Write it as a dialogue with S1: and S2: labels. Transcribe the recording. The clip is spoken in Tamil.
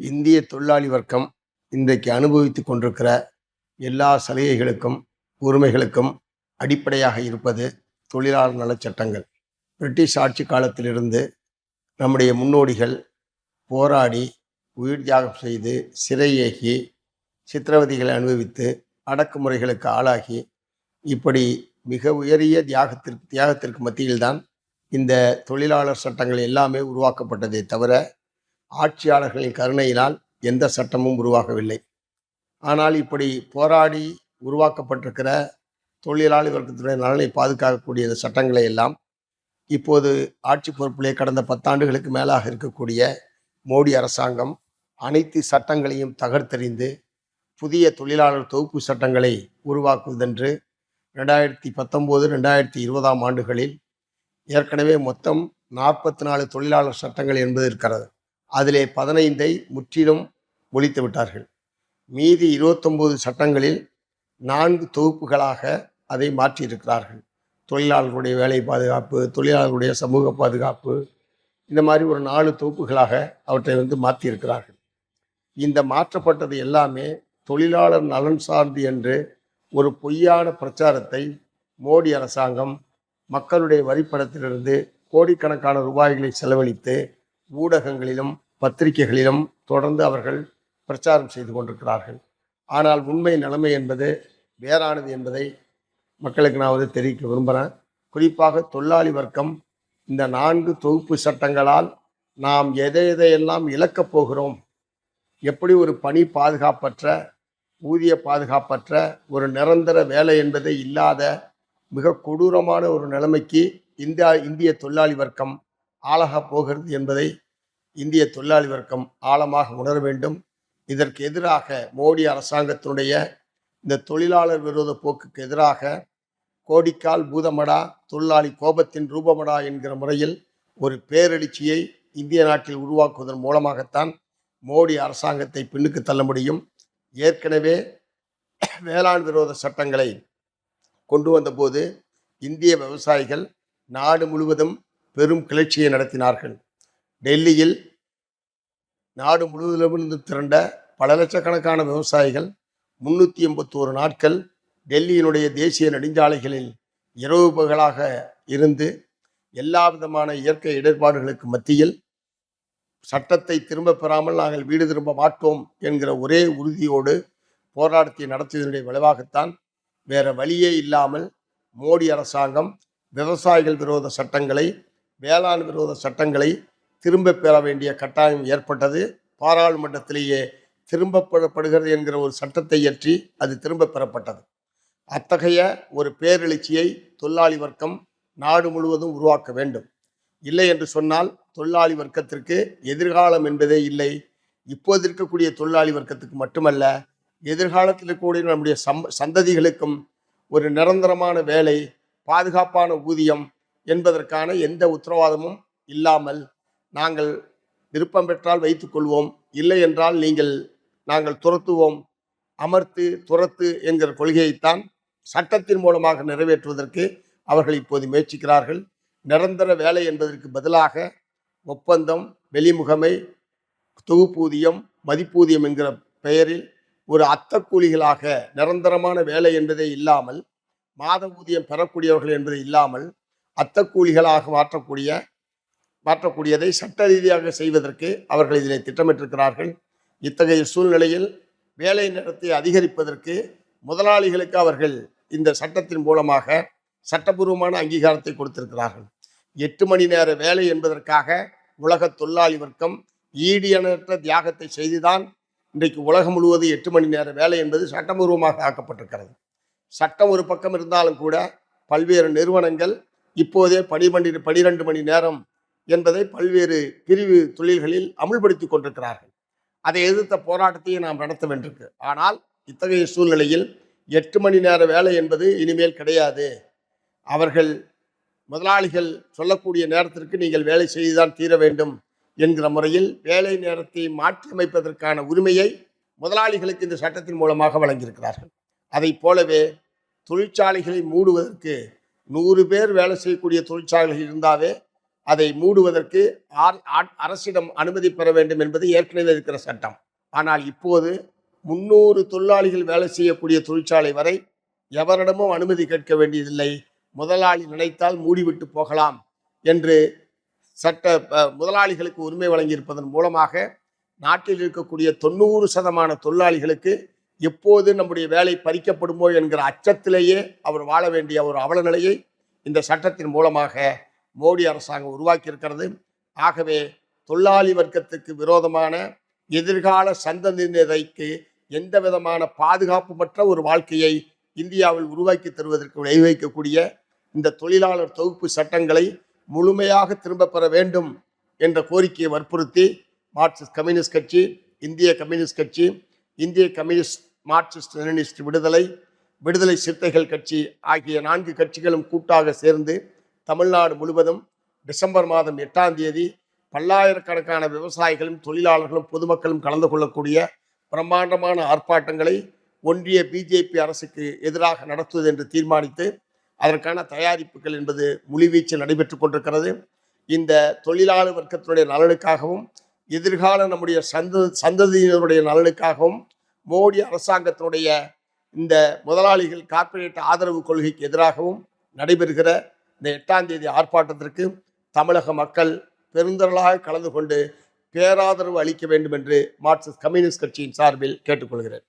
S1: இந்திய தொழிலாளி வர்க்கம் இன்றைக்கு அனுபவித்து கொண்டிருக்கிற எல்லா சலுகைகளுக்கும் உரிமைகளுக்கும் அடிப்படையாக இருப்பது தொழிலாளர் நலச் சட்டங்கள் பிரிட்டிஷ் ஆட்சி காலத்திலிருந்து நம்முடைய முன்னோடிகள் போராடி உயிர் தியாகம் செய்து சிறையேகி சித்திரவதைகளை அனுபவித்து அடக்குமுறைகளுக்கு ஆளாகி இப்படி மிக உயரிய தியாகத்திற்கு தியாகத்திற்கு மத்தியில்தான் இந்த தொழிலாளர் சட்டங்கள் எல்லாமே உருவாக்கப்பட்டதே தவிர ஆட்சியாளர்களின் கருணையினால் எந்த சட்டமும் உருவாகவில்லை. ஆனால் இப்படி போராடி உருவாக்கப்பட்டிருக்கிற தொழிலாளி வர்க்கத்துடைய நலனை பாதுகாக்கக்கூடிய இந்த சட்டங்களை எல்லாம் இப்போது ஆட்சி பொறுப்பிலே கடந்த பத்தாண்டுகளுக்கு மேலாக இருக்கக்கூடிய மோடி அரசாங்கம் அனைத்து சட்டங்களையும் தகர்த்தெறிந்து புதிய தொழிலாளர் தொகுப்பு சட்டங்களை உருவாக்குவதென்று ரெண்டாயிரத்தி பத்தொம்போது ரெண்டாயிரத்தி இருபதாம் ஆண்டுகளில் ஏற்கனவே மொத்தம் நாற்பத்தி நாலு தொழிலாளர் சட்டங்கள் என்பது இருக்கிறது. அதிலே பதினைந்தை முற்றிலும் ஒழித்து விட்டார்கள். மீதி இருபத்தொம்போது சட்டங்களில் நான்கு தொகுப்புகளாக அதை மாற்றியிருக்கிறார்கள். தொழிலாளர்களுடைய வேலை பாதுகாப்பு தொழிலாளர்களுடைய சமூக பாதுகாப்பு இந்த மாதிரி ஒரு நாலு தொகுப்புகளாக அவற்றை வந்து மாற்றியிருக்கிறார்கள். இந்த மாற்றப்பட்டது எல்லாமே தொழிலாளர் நலன் சார்ந்து என்று ஒரு பொய்யான பிரச்சாரத்தை மோடி அரசாங்கம் மக்களுடைய வரிப்பணத்திலிருந்து கோடிக்கணக்கான ரூபாய்களை செலவழித்து ஊடகங்களிலும் பத்திரிகைகளிலும் தொடர்ந்து அவர்கள் பிரச்சாரம் செய்து கொண்டிருக்கிறார்கள். ஆனால் உண்மை நிலைமை என்பது வேறானது என்பதை மக்களுக்கு நான் வந்து தெரிவிக்க விரும்புகிறேன் குறிப்பாக தொழிலாளி வர்க்கம் இந்த நான்கு தொகுப்பு சட்டங்களால் நாம் எதை எதையெல்லாம் இழக்கப் போகிறோம் எப்படி ஒரு பணி பாதுகாப்பற்ற ஊதிய பாதுகாப்பற்ற ஒரு நிரந்தர வேலை என்பதே இல்லாத மிக கொடூரமான ஒரு நிலைமைக்கு இந்தியா இந்திய தொழிலாளி வர்க்கம் ஆளாகப் போகிறது என்பதை இந்திய தொழிலாளி வர்க்கம் ஆழமாக உணர வேண்டும். இதற்கு எதிராக மோடி அரசாங்கத்தினுடைய இந்த தொழிலாளர் விரோத போக்குக்கு எதிராக கோடிக்கால் பூதமடா தொழிலாளி கோபத்தின் ரூபமடா என்கிற முறையில் ஒரு பேரெழுச்சியை இந்திய நாட்டில் உருவாக்குவதன் மூலமாகத்தான் மோடி அரசாங்கத்தை பின்னுக்கு தள்ள முடியும். ஏற்கனவே வேளாண் விரோத சட்டங்களை கொண்டு வந்தபோது இந்திய விவசாயிகள் நாடு முழுவதும் பெரும் கிளர்ச்சியை நடத்தினார்கள். டெல்லியில் நாடு முழுவதிலிருந்து திரண்ட பல லட்சக்கணக்கான விவசாயிகள் முன்னூற்றி எண்பத்தோரு நாட்கள் டெல்லியினுடைய தேசிய நெடுஞ்சாலைகளில் இரவு பகலாக இருந்து எல்லா விதமான இயற்கை இடர்பாடுகளுக்கு மத்தியில் சட்டத்தை திரும்ப பெறாமல் நாங்கள் வீடு திரும்ப மாட்டோம் என்கிற ஒரே உறுதியோடு போராட்டத்தை நடத்தியதனுடைய விளைவாகத்தான் வேற வழியே இல்லாமல் மோடி அரசாங்கம் விவசாயிகள் விரோத சட்டங்களை வேளாண் விரோத சட்டங்களை திரும்ப பெற வேண்டிய கட்டாயம் ஏற்பட்டது. பாராளுமன்றத்திலேயே திரும்ப பெறப்படுகிறது என்கிற ஒரு சட்டத்தை இயற்றி அது திரும்ப பெறப்பட்டது. அத்தகைய ஒரு பேரெழுச்சியை தொழிலாளி வர்க்கம் நாடு முழுவதும் உருவாக்க வேண்டும். இல்லை என்று சொன்னால் தொழிலாளி வர்க்கத்திற்கு எதிர்காலம் என்பதே இல்லை. இப்போது இருக்கக்கூடிய தொழிலாளி வர்க்கத்துக்கு மட்டுமல்ல எதிர்காலத்தில் இருக்கக்கூடிய நம்முடைய சம் சந்ததிகளுக்கும் ஒரு நிரந்தரமான வேலை பாதுகாப்பான ஊதியம் என்பதற்கான எந்த உத்தரவாதமும் இல்லாமல் நாங்கள் விருப்பம் பெற்றால் வைத்துக்கொள்வோம் இல்லை என்றால் நீங்கள் நாங்கள் துரத்துவோம். அமர்த்து துரத்து என்கிற கொள்கையைத்தான் சட்டத்தின் மூலமாக நிறைவேற்றுவதற்கு அவர்கள் இப்போது முயற்சிக்கிறார்கள். நிரந்தர வேலை என்பதற்கு பதிலாக ஒப்பந்தம் வெளிமுகமை தொகுப்பூதியம் மதிப்பூதியம் என்கிற பெயரில் ஒரு அத்தக்கூலிகளாக நிரந்தரமான வேலை என்பதே இல்லாமல் மாத ஊதியம் பெறக்கூடியவர்கள் என்பது இல்லாமல் அத்தக்கூலிகளாக மாற்றக்கூடிய மாற்றக்கூடியதை சட்ட ரீதியாக செய்வதற்கு அவர்கள் இதனை திட்டமிட்டிருக்கிறார்கள். இத்தகைய சூழ்நிலையில் வேலை நேரத்தை அதிகரிப்பதற்கு முதலாளிகளுக்கு அவர்கள் இந்த சட்டத்தின் மூலமாக சட்டபூர்வமான அங்கீகாரத்தை கொடுத்திருக்கிறார்கள். எட்டு மணி நேர வேலை என்பதற்காக உலக தொழிலாளி வர்க்கம் ஈடியனற்ற தியாகத்தை செய்துதான் இன்றைக்கு உலகம் முழுவதும் எட்டு மணி நேர வேலை என்பது சட்டபூர்வமாக ஆக்கப்பட்டிருக்கிறது. சட்டம் ஒரு பக்கம் இருந்தாலும் கூட பல்வேறு நிறுவனங்கள் இப்போதே பனிபண்டி பனிரெண்டு மணி நேரம் என்பதை பல்வேறு பிரிவு தொழில்களில் அமுல்படுத்தி கொண்டிருக்கிறார்கள். அதை எதிர்த்த போராட்டத்தையும் நாம் நடத்த வேண்டியிருக்கு. ஆனால் இத்தகைய சூழ்நிலையில் எட்டு மணி நேர வேலை என்பது இனிமேல் கிடையாது. அவர்கள் முதலாளிகள் சொல்லக்கூடிய நேரத்திற்கு நீங்கள் வேலை செய்துதான் தீர வேண்டும் என்கிற முறையில் வேலை நேரத்தை மாற்றியமைப்பதற்கான உரிமையை முதலாளிகளுக்கு இந்த சட்டத்தின் மூலமாக வழங்கியிருக்கிறார்கள். அதைப் போலவே தொழிற்சாலைகளை மூடுவதற்கு நூறு பேர் வேலை செய்யக்கூடிய தொழிற்சாலைகள் இருந்தாவே அதை மூடுவதற்கு ஆர்- அரசிடம் அனுமதி பெற வேண்டும் என்பது ஏற்கனவே இருக்கிற சட்டம். ஆனால் இப்போது முன்னூறு தொழிலாளிகள் வேலை செய்யக்கூடிய தொழிற்சாலை வரை எவரிடமும் அனுமதி கேட்க வேண்டியதில்லை. முதலாளி நினைத்தால் மூடிவிட்டு போகலாம் என்று சட்ட முதலாளிகளுக்கு உரிமை வழங்கியிருப்பதன் மூலமாக நாட்டில் இருக்கக்கூடிய தொண்ணூறு சதமான தொழிலாளிகளுக்கு எப்போது நம்முடைய வேலை பறிக்கப்படுமோ என்கிற அச்சத்திலேயே அவர் வாழ வேண்டிய ஒரு அவலநிலையை இந்த சட்டத்தின் மூலமாக மோடி அரசாங்கம் உருவாக்கியிருக்கிறது. ஆகவே தொழிலாளி வர்க்கத்துக்கு விரோதமான எதிர்கால சந்ததியினரைக்கு எந்த விதமான பாதுகாப்புமற்ற ஒரு வாழ்க்கையை இந்தியாவில் உருவாக்கி தருவதற்கு வழிவகுக்கக்கூடிய இந்த தொழிலாளர் தொகுப்பு சட்டங்களை முழுமையாக திரும்ப பெற வேண்டும் என்ற கோரிக்கையை வற்புறுத்தி மார்க்சிஸ்ட் கம்யூனிஸ்ட் கட்சி இந்திய கம்யூனிஸ்ட் கட்சி இந்திய கம்யூனிஸ்ட் மார்க்சிஸ்ட் லெனினிஸ்ட் விடுதலை விடுதலை சிறுத்தைகள் கட்சி ஆகிய நான்கு கட்சிகளும் கூட்டாக சேர்ந்து தமிழ்நாடு முழுவதும் டிசம்பர் மாதம் எட்டாம் தேதி பல்லாயிரக்கணக்கான விவசாயிகளும் தொழிலாளர்களும் பொதுமக்களும் கலந்து கொள்ளக்கூடிய பிரம்மாண்டமான ஆர்ப்பாட்டங்களை ஒன்றிய பிஜேபி அரசுக்கு எதிராக நடத்துவது என்று தீர்மானித்து அதற்கான தயாரிப்புகள் என்பது முழுவீச்சில் நடைபெற்று கொண்டிருக்கிறது. இந்த தொழிலாளர் வர்க்கத்தினுடைய நலனுக்காகவும் எதிர்கால நம்முடைய சந்த சந்ததியினருடைய நலனுக்காகவும் மோடி அரசாங்கத்தினுடைய இந்த முதலாளிகள் கார்ப்பரேட் ஆதரவு கொள்கைக்கு எதிராகவும் நடைபெறுகிற இந்த எட்டாம் தேதி ஆர்ப்பாட்டத்திற்கு தமிழக மக்கள் பெருந்தரலாக கலந்து கொண்டு பேராதரவு அளிக்க வேண்டும் என்று மார்க்சிஸ்ட் கம்யூனிஸ்ட் கட்சியின் சார்பில் கேட்டுக்கொள்கிறேன்.